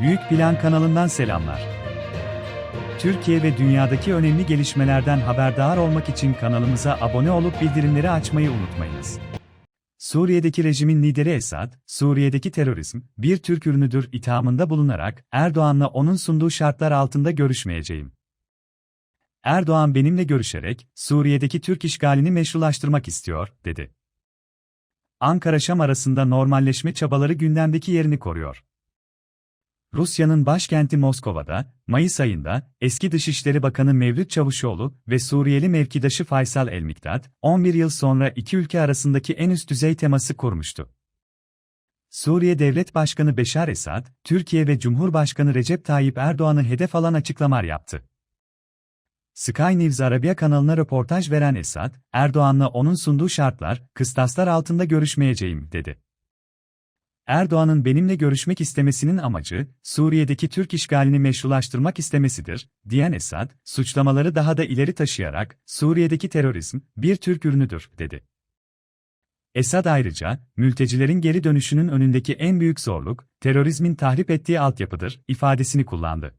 Büyük Plan kanalından selamlar. Türkiye ve dünyadaki önemli gelişmelerden haberdar olmak için kanalımıza abone olup bildirimleri açmayı unutmayınız. Suriye'deki rejimin lideri Esad, Suriye'deki terörizm, bir Türk ürünüdür ithamında bulunarak, Erdoğan'la onun sunduğu şartlar altında görüşmeyeceğim. Erdoğan benimle görüşerek, Suriye'deki Türk işgalini meşrulaştırmak istiyor, dedi. Ankara-Şam arasında normalleşme çabaları gündemdeki yerini koruyor. Rusya'nın başkenti Moskova'da, Mayıs ayında, eski Dışişleri Bakanı Mevlüt Çavuşoğlu ve Suriyeli mevkidaşı Faysal El-Miktat, 11 yıl sonra iki ülke arasındaki en üst düzey teması kurmuştu. Suriye Devlet Başkanı Beşar Esad, Türkiye ve Cumhurbaşkanı Recep Tayyip Erdoğan'ı hedef alan açıklamalar yaptı. Sky News Arabia kanalına röportaj veren Esad, Erdoğan'la onun sunduğu şartlar, kıstaslar altında görüşmeyeceğim, dedi. Erdoğan'ın benimle görüşmek istemesinin amacı, Suriye'deki Türk işgalini meşrulaştırmak istemesidir, diyen Esad, suçlamaları daha da ileri taşıyarak, Suriye'deki terörizm, bir Türk ürünüdür, dedi. Esad ayrıca, mültecilerin geri dönüşünün önündeki en büyük zorluk, terörizmin tahrip ettiği altyapıdır, ifadesini kullandı.